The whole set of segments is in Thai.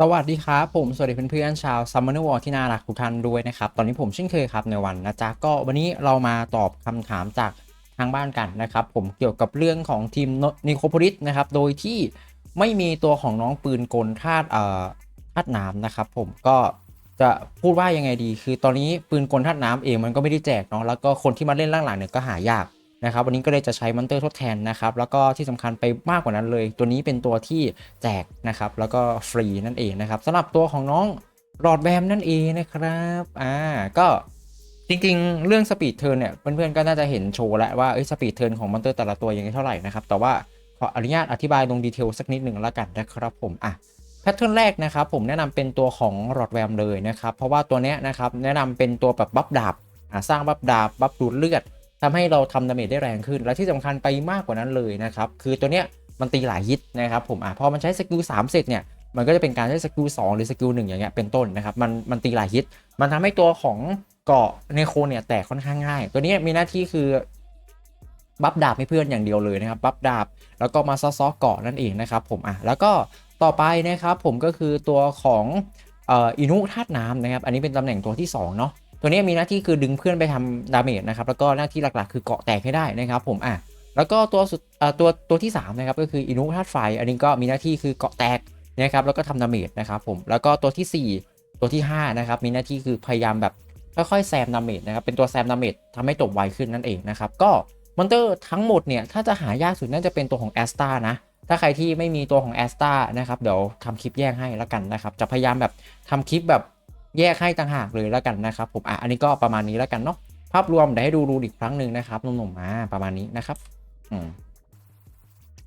สวัสดีครับ ผมสวัสดีเพื่อนๆชาวซัมเมอร์วอลที่น่ารักทุกท่านด้วยนะครับ ตอนนี้ผมเช่นเคยครับในวันนะจ๊ะก็วันนี้เรามาตอบคำถามจากทางบ้านกันนะครับ ผมเกี่ยวกับเรื่องของทีมนิโคโพลิสนะครับ โดยที่ไม่มีตัวของน้องปืนกลธาตุเอ่อธาตุน้ำนะครับ ผมก็จะพูดว่ายังไงดี คือตอนนี้ปืนกลธาตุน้ำเองมันก็ไม่ได้แจกเนาะแล้วก็คนที่มาเล่นล่างหลังเนี่ยก็หายาก นะครับวันนี้ก็เลยจะใช้มอนเตอร์ทดแทนนะครับแล้วก็ที่สำคัญไปมากกว่านั้นเลย ตัวนี้เป็นตัวที่แจกนะครับแล้วก็ฟรีนั่นเองนะครับสำหรับตัวของน้องรอดแบมนั่นเองนะครับอ่าก็จริงๆ เรื่องสปีดเทิร์นเนี่ยเพื่อนๆก็น่าจะเห็นโชว์แล้วว่าสปีดเทิร์นของมอนเตอร์แต่ละตัวยังไงเท่าไหร่นะครับแต่ว่าขออนุญาตอธิบายลงดีเทลสักนิดหนึ่งแล้วกันนะครับผมอะแพทเทิร์นแรกนะครับผมแนะนำเป็นตัวของรอดแวมเลยนะครับเพราะว่าตัวเนี้ยนะครับแนะนำเป็นตัวแบบบัฟดาบสร้างบัฟดาบบัฟดูดเลือด ทำให้เราทำดาเมจได้แรงขึ้น และที่สำคัญไปมากกว่านั้นเลยนะครับ คือตัวเนี้ยมันตีหลายฮิตนะครับผมอะพอมันใช้สกิล3เสร็จเนี่ยมันก็จะเป็นการใช้สกิล2หรือสกิล1อย่างเงี้ยเป็นต้นนะครับมันมันตีหลายฮิต มันทำให้ตัวของเกาะเนโคเนี่ยแตกค่อนข้างง่าย ตัวนี้มีหน้าที่คือบัฟดาบให้เพื่อนอย่างเดียวเลยนะครับบัฟดาบแล้วก็มาซอซอเกาะนั่นเองนะครับผมอะแล้วก็ต่อไปนะครับผมก็คือตัวของอ,อ,อินุธาตุน้ำนะครับอันนี้เป็นตำแหน่งตัวที่สองเนาะ ตัวนี้มีหน้าที่คือดึงเพื่อนไปทำดาเมจนะครับ แล้วก็หน้าที่หลักๆ คือเกาะแตกให้ได้นะครับ ผมอะแล้วก็ตัวสุดตัวตัวที่3นะครับก็คืออินุธาตุไฟ อันนี้ก็มีหน้าที่คือเกาะแตกนะครับแล้วก็ทำดาเมจนะครับผมแล้วก็ตัวทีสี่ 4 ตัวที่5นะครับมีหน้าที่คือพยายามแบบค่อยๆแซมดาเมจนะครับเป็นตัวแซมดาเมจทำให้จบไวขึ้นนั่นเองนะครับก็มอนเตอร์ทั้งหมดเนี่ยถ้าจะหายากสุดน่าจะเป็นตัวของแอสตานะถ้าใครที่ไม่มีตัวของแอสตานะครับเดี๋ยวทำคลิปแยกให้แล้วกันนะครับจะพยายามแบบทำคลิปแบบ แยกให้ต่างหากเลยแล้วกันนะครับผมอะอันนี้ก็ประมาณนี้แล้วกันเนาะภาพรวมเดี๋ยวให้ดูรูอีกครั้งหนึ่งนะครับหนุ่มๆมาประมาณนี้นะครับอืม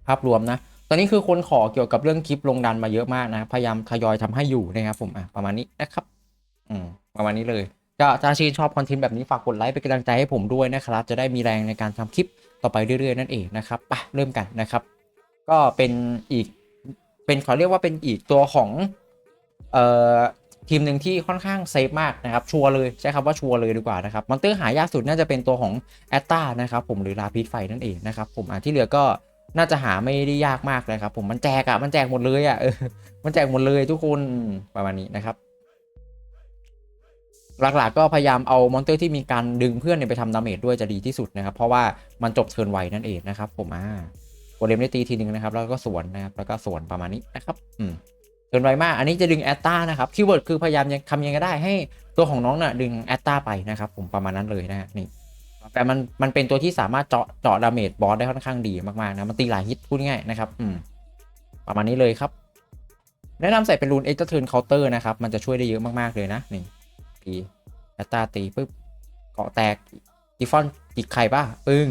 ภาพรวมนะตอนนี้คือคนขอเกี่ยวกับเรื่องคลิปลงดันมาเยอะมากนะพยายามทยอยทำให้อยู่นะครับผมอะประมาณนี้นะครับอืมประมาณนี้เลยก็ถ้าชื่นชอบคอนเทนต์แบบนี้ฝากกดไลค์เป็นกำลังใจให้ผมด้วยนะครับ จะได้มีแรงในการทำคลิปต่อไปเรื่อยๆนั่นเองนะครับไปเริ่มกันนะครับ ก็เป็นอีกเป็นขอเรียกว่าเป็นอีกตัวของเอ่อ ทีมหนึ่งที่ค่อนข้างเซฟมากนะครับชัวร์เลยใช้คำว่าชัวร์เลยดีกว่านะครับมอนเตอร์หายากสุดน่าจะเป็นตัวของแอตตานะครับผมหรือลาพิษไฟนั่นเองนะครับผมอะที่เหลือก็น่าจะหาไม่ได้ยากมากเลยครับผมมันแจกอะมันแจกหมดเลยอะเออมันแจกหมดเลยทุกคนประมาณนี้นะครับ หลักๆก็พยายามเอามอนเตอร์ที่มีการดึงเพื่อนไปทำดาเมจด้วยจะดีที่สุดนะครับ เพราะว่ามันจบเทิร์นไวนั่นเองนะครับ ผมอ่าโกเลมได้ตีทีหนึ่งนะครับ แล้วก็สวนนะครับแล้วก็สวนประมาณนี้นะครับ อืม เกินไวมาก อันนี้จะดึงแอตตานะครับคีย์เวิร์ดคือพยายามยังทำยังไงก็ได้ให้ตัวของน้องน่ะดึงแอตตาไปนะครับผมประมาณนั้นเลยนะฮะนี่แต่มันมันเป็นตัวที่สามารถเจาะเจาะดาเมจบอสได้ค่อนข้างดีมากๆนะมันตีหลายฮิตพูดง่ายนะครับอืมประมาณนี้เลยครับ แนะนำใส่เป็นรูนเอ็กซ์เทิร์นเคาน์เตอร์นะครับมันจะช่วยได้เยอะมากๆเลยนะนี่ตีแอตตาตีปุ๊บเกาะแตกกิฟฟอนจิกไข่ป่ะปึ้ง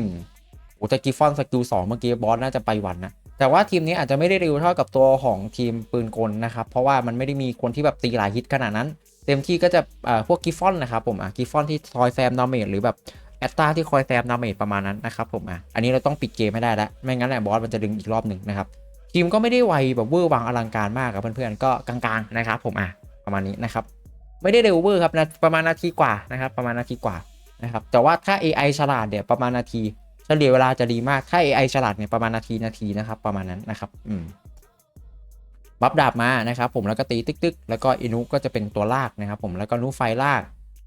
โอ้แต่กิฟฟอนสกิลสองเมื่อกี้บอสน่าจะไปวันนะ แต่ว่าทีมนี้อาจจะไม่ได้เร็วเท่ากับตัวของทีมปืนกลนะครับ เพราะว่ามันไม่ได้มีคนที่แบบตีหลายฮิตขนาดนั้น เต็มที่ก็จะอ่าพวกกิฟฟอนนะครับผมอะกิฟฟอนที่คอยแซมดาเมจหรือแบบแอตตาที่คอยแซมดาเมจประมาณนั้นนะครับผมอะอันนี้เราต้องปิดเกมให้ได้แล้วไม่งั้นแหละบอสมันจะดึงอีกรอบหนึ่งนะครับทีมก็ไม่ได้ไวแบบเวอร์วังอลังการมากครับเพื่อนๆก็กลางๆนะครับผมอะประมาณนี้นะครับไม่ได้เร็วเวอร์ครับนะประมาณนาทีกว่านะครับประมาณนาทีกว่านะครับแต่ว่าถ้า AI ฉลาดเนี่ยประมาณนาที เฉลี่ยเวลาจะดีมาก ถ้า AI ฉลาดเนี่ยประมาณนาทีนาทีนะครับประมาณนั้นนะครับอืมบัฟดาบมานะครับผมแล้วก็ตีตึกๆ แล้วก็อินุก็จะเป็นตัวลากนะครับผมแล้วก็นูไฟลาก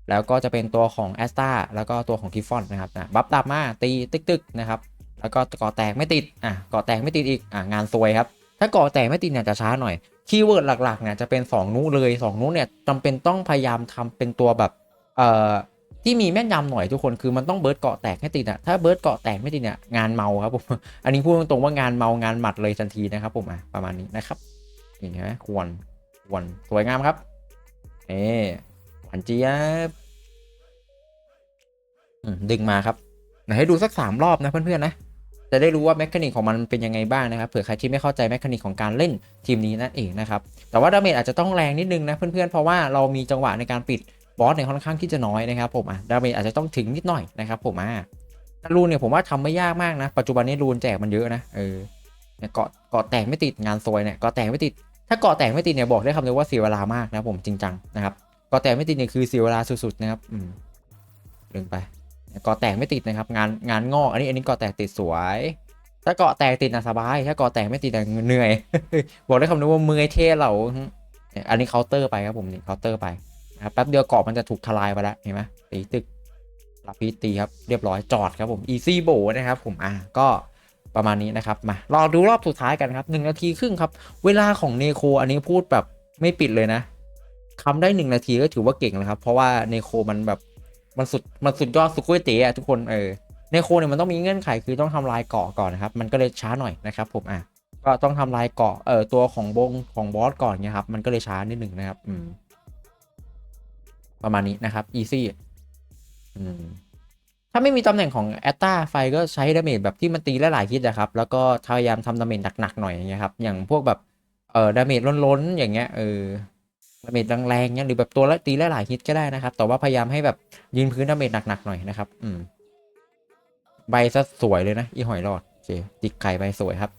แล้วก็จะเป็นตัวของแอสตาแล้วก็ตัวของกิฟฟอนนะครับนะบัฟดาบมาตีตึกๆนะครับแล้วก็ก่อแตกไม่ติดอะก่อแตกไม่ติดอีกอะงานซวยครับถ้าก่อแตกไม่ติดเนี่ยจะช้าหน่อยคีย์เวิร์ดหลักๆเนี่ยจะเป็น 2นู้เลย 2นู้เนี่ยจำเป็นต้องพยายามทำเป็นตัวแบบเอ่อ ที่มีแม่นยำหน่อยทุกคนคือมันต้องเบิร์ดเกาะแตกให้ติดอะถ้าเบิร์ดเกาะแตกไม่ติดเนี่ยงานเมาครับผมอันนี้พูดตรงๆว่างานเมางานหมัดเลยทันทีนะครับผมอะประมาณนี้นะครับเห็นไหมควรควรสวยงามครับเอ๊หวานเจี๊ยบดึงมาครับไหนให้ดูสักสามรอบนะเพื่อนๆนะจะได้รู้ว่าแมคานิกของมันเป็นยังไงบ้างนะครับเผื่อใครที่ไม่เข้าใจแมคานิกของการเล่นทีมนี้นั่นเองนะครับแต่ว่าดาเมจอาจจะต้องแรงนิดนึงนะเพื่อนๆเพราะว่าเรามีจังหวะในการปิด บอสเนี่ยค่อนข้างที่จะน้อยนะครับผมอะดาเมจอาจจะต้องถึงนิดหน่อยนะครับผมอะรูนเนี่ยผมว่าทำไม่ยากมากนะ ปัจจุบันนี้รูนแจกมันเยอะนะเออเนี่ยเกาะเกาะแตกไม่ติดงานซวยเนี่ยเกาะแตกไม่ติด ถ้าเกาะแตกไม่ติดเนี่ยบอกได้คำเดียวว่าเสียเวลามากนะผมจริงจังนะครับเกาะแตกไม่ติดเนี่ยคือเสียเวลาสุดๆนะครับอืมลืมไปเกาะแตกไม่ติดนะครับ งานงานงอกอันนี้อันนี้เกาะแตกติดสวย ถ้าเกาะแตกติดนะสบาย ถ้าเกาะแตกไม่ติดนะเหนื่อย บอกได้คำเดียวว่ามือเท่เหล่าอันนี้เคาน์เตอร์ไปครับผมนี่เคาน์เตอร์ไป นะครับแป๊บเดียวเกาะมันจะถูกทลายไปแล้วเห็นไหมตีตึกรับพีตีครับเรียบร้อยจอดครับผมอีซี่โบนะครับผมอะก็ประมาณนี้นะครับมารอดูรอบสุดท้ายกันครับหนึ่งนาทีครึ่งครับ เวลาของเนโคอันนี้พูดแบบไม่ปิดเลยนะทำได้หนึ่งนาทีก็ถือว่าเก่งแล้วครับเพราะว่าเนโคมันแบบมันสุดมันสุดยอดสุดก๋วยเตี๋ยวอะทุกคนเออเนโคเนี่ยมันต้องมีเงื่อนไขคือต้องทำลายเกาะก่อนนะครับมันก็เลยช้าหน่อยนะครับผมอะก็ต้องทำลายเกาะเออตัวของบงของบอสก่อนเนี่ยครับมันก็เลยช้านิดหนึ่งนะครับอืม ประมาณนี้นะครับ easy ถ้าไม่มีตำแหน่งของแอตตาไฟก็ใช้ดาเมจแบบที่มันตีหลายๆฮิตนะครับ แล้วก็พยายามทำดาเมจหนักๆหน่อยอย่างเงี้ยครับ อย่างพวกแบบเอ่อดาเมจล้นๆ อย่างเงี้ยเออดาเมจแรงๆเงี้ยหรือแบบตัวละตีหลายๆฮิตก็ได้นะครับ แต่ว่าพยายามให้แบบยืนพื้นดาเมจหนักๆหน่อยนะครับ อืม ใบซะสวยเลยนะ อีหอยรอดเคจิกไข่ใบสวยครับ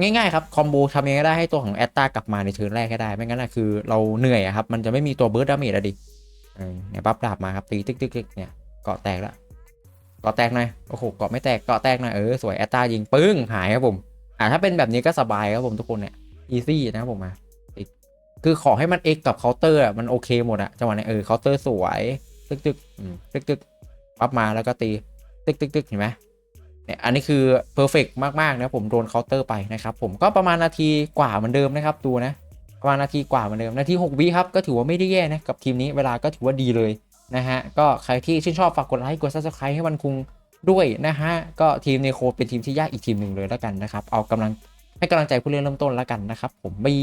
ง่ายๆครับ คอมโบทำยังไงก็ได้ให้ตัวของแอตตากลับมาในเทิร์นแรกให้ได้ ไม่งั้นนะคือเราเหนื่อยครับ มันจะไม่มีตัวเบิร์ดดาเมจอะดิ เนี่ยปั๊บดาบมาครับตีตึกตึกตึกเนี่ยเกาะแตกแล้วเกาะแตกหน่อยโอ้โหเกาะไม่แตกเกาะแตกหน่อยเออสวยแอตตายิงปึ้งหายครับผมอ่าถ้าเป็นแบบนี้ก็สบายครับผมทุกคนเนี่ยอีซี่นะครับผมมาคือขอให้มันเอกกับเคาน์เตอร์อะมันโอเคหมดอะจังหวะนี้เออเคาน์เตอร์สวยตึกตึกอืมตึกตึกปั๊บมาแล้วก็ตีตึกตึกตึกเห็นไหมเนี่ยอันนี้คือเพอร์เฟกมากๆนะผมโดนเคาน์เตอร์ไปนะครับผมก็ประมาณนาทีกว่าเหมือนเดิมนะครับดูนะ ประมาณนาทีกว่าเหมือนเดิมนาที6วิครับก็ถือว่าไม่ได้แย่นะกับทีมนี้เวลาก็ถือว่าดีเลยนะฮะก็ใครที่ชื่นชอบฝากกดไลค์กด subscribe ให้มันคุงด้วยนะฮะก็ทีมในโคเป็นทีมที่ยากอีกทีมหนึ่งเลยแล้วกันนะครับเอากำลังให้กำลังใจผู้เล่นเริ่มต้นแล้วกันนะครับผมบี